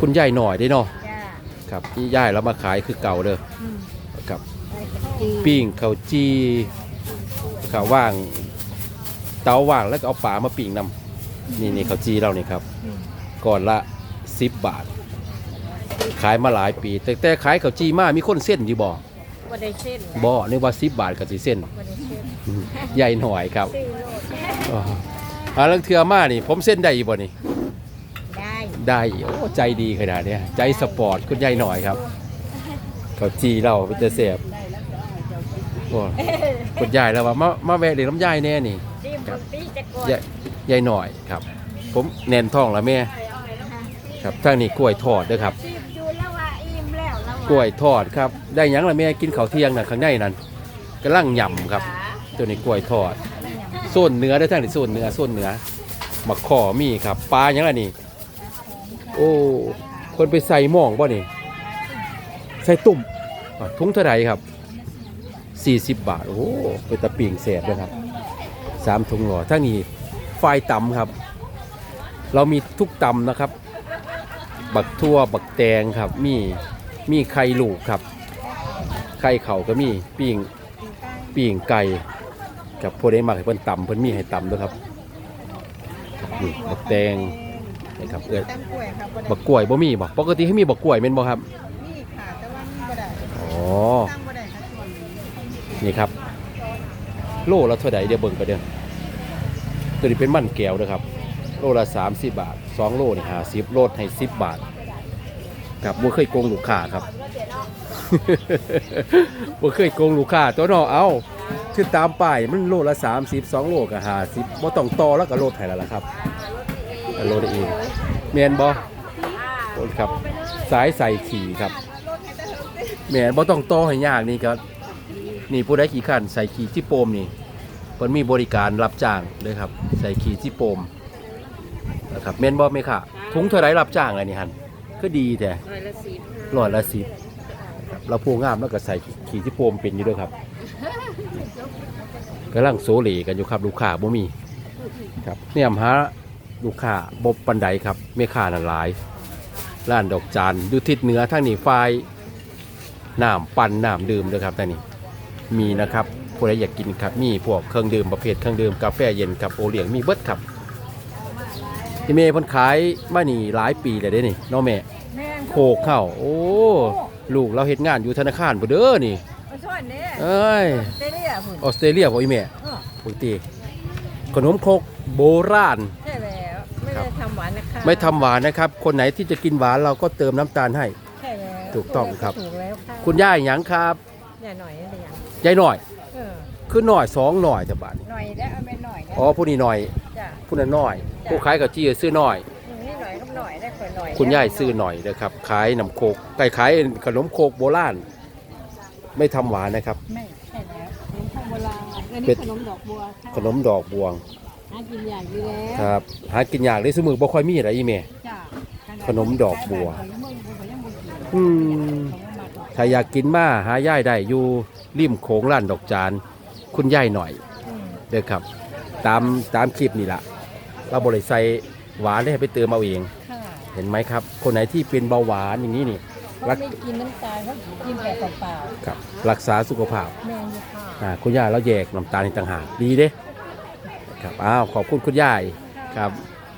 คุณยายหน่อยได้เนาะจ้าครับนี่ยายเรามาขายคือเก่าเด้ออืมครับได้กะจีปิ้งข้าวจีข้าวว่าง เตาว่างแล้วก็เอาปลามาปิ้งนำนี่นี่ข้าวจีเรานี่ครับอืมก่อนละ 10 บาท ขายมาหลายปี แต่แต่ขายข้าวจีมามีคนเส้นอยู่บ่บ่ได้เส้นนะบ่นึกว่า 10 บาทก็สิเส้นบ่ได้เส้นอืมใหญ่หน่อยครับซื้อโลดอ๋ออาลังเทือมานี่ ผมเส้นได้อยู่บ่นี่ ได้ได้โอ้ใจดีขนาดเนี้ยใจสปอร์ตคุณยายหน่อยครับเขาจีเราเป็นจะเสียบโอ้คุณยายแล้วว่ามามาแวะเด็กน้ำยายแน่นี่จิ้มครับปีจะกดยายยายหน่อยครับ ผมแน่นท้องแล้วแม่ ครับทางนี้กล้วยทอดเด้อครับจิ้มอยู่แล้วว่าอิ่มแล้วแล้วกล้วยทอดครับ ได้หยังละแม่กินข้าวเที่ยงน่ะข้างในนั่นกำลังยำครับ ตัวนี้กล้วยทอดโซนเนื้อได้อทางนี้โซนเนื้อโซนเนื้อมักขอมีครับปลาหยังล่ะนี่ โอ้คนไปใส่หม้องบ่นี่ใส่ตุ่มอะถุงเท่าไหร่ครับ 40 บาท โอ้โหเป็นตะปิ่งแสบด้วยครับสามถุงหล่อทั้งนี้ไฟตำครับ เรามีทุกตำนะครับ บักทั่วบักแตงครับ มีมีไข่ลูกครับ ไข่เข่าก็มีปิ้งปิ้งไก่กับพวกได้มักให้เพิ่นตำเพิ่นมีให้ตำด้วยครับนี่บักแตง นะครับเอ้ยตั้งกล้วยครับบ่ได้บักกล้วยบ่มีบ่ปกติให้มีบักกล้วยแม่นบ่ครับนี่ค่ะแต่ว่ามันบ่ได้อ๋อตั้งบ่ได้ค่ะส่วนนี้นี่ครับ โลละเท่าใดเดี๋ยวเบิ่งไปเด้อตัวนี้เป็นมันแก้วนะครับ โลละ30บาท2โลนี่50โลดให้10บาทครับบ่เคยโกงลูกค้าครับ บ่เคยโกงลูกค้าตัวเนาะเอาคือตามป้ายมันโลละ 30 2โลก็50บ่ต้องต่อแล้วก็โลดให้แล้วล่ะครับ โลดเองแม่นบ่โอ้ครับ สายใส่ขี่ครับแหม่บ่ต้องต่อให้ยากนี่ครับ นี่ผู้ใดขี่ขันใส่ขี่ที่โปมนี่เพิ่นมีบริการรับจ้างเลยครับ ใส่ขี่ที่โปมนะครับแม่นบ่แม่ค่ะถุงเท่าไรรับจ้างอะไรนี่ฮันก็ดีแต่ร้อยละสิบร้อยละสิบครับเราผู้งามแล้วก็ใส่ขี่ที่โปมเป็นอยู่ด้วยครับกำลังโซเลกันอยู่ครับลูกค้าบ่มีครับเนี่ยหา ลูกค้าบบปันไดครับแม่ค้านั่นหลายร้านดอกจานอยู่ทิศเหนือทางนี้ฝ่ายน้ำปั่นน้ำดื่มด้วยครับทางนี้มีนะครับผู้ใดอยากกินครับมีพวกเครื่องดื่มประเภทเครื่องดื่มกาแฟเย็นกับโอเลี้ยงมีเบิดครับที่เมย์เพิ่นขายมานี่หลายปีเลยเด้นี่เน้องแม่แม่งโคกเข้าโอ้ลูกเราเฮ็ดงานอยู่ธนาคารบ่เด้อนี่มาช่วยเนี่ยเอ้ยเตเลียพุ่นออสเตรเลียบ่อีแม่เออปกติขนมครกโบราณ ใช่แล้วไม่ครัได้บทำหวานนะคะไม่ทำหวานนะครับ คนไหนที่จะกินหวานเราก็เติมน้ำตาลให้ ใช่แล้วถูกต้องครับ ถูกแล้วค่ะคุณย่าหยังครับอย่าหน่อยนะเดี๋ยวยายหน่อย เออคือหน่อยสองหน่อยจะบาทหน่อยได้เอาไปหน่อยนะอ๋อผู้นี้หน่อย จ้ะ ผู้นั้นหน่อยผู้ขายกับจี้ซื้อหน่อยนี่หน่อยก็หน่อยได้ค่อยหน่อยคุณย่ายซื้อหน่อยนะครับขายน้ำโคกไก่ขายขนมโคกโบราณไม่ทำหวานนะครับ ไม่ใช่แล้วขนมโบราณอันเป็นี้ดขนมดอกบัวค่ะขนมดอกบวง หากินอย่างอยู่แล้วครับ หากินยากเลยสมือบ่ค่อยมีอะไรอีเม จ้ะขนมดอกบัวขนมบัวยังบ่กินอืมขนมมาดอกถ้าอยากกินมาหาย่ายได้อยู่ริมโขงร้านดอกจาน คุณย่ายหน่อยอืมเด้อครับ ตามตามคลิปนี่ละเราบริใส่หวานได้ให้ไปเติมเอาเอง ค่ะเห็นไหมครับ คนไหนที่เป็นเบาหวานอย่างนี้นี่ เขารัก ไม่กินน้ำตาลเขากินแต่เปล่าครับ รักษาสุขภาพๆแม่นี่ค่ะ อ่าคุณย่าเราแยกน้ำตาลในต่างหากดีเด้ ครับอ้าวขอบคุณคุณยายครับ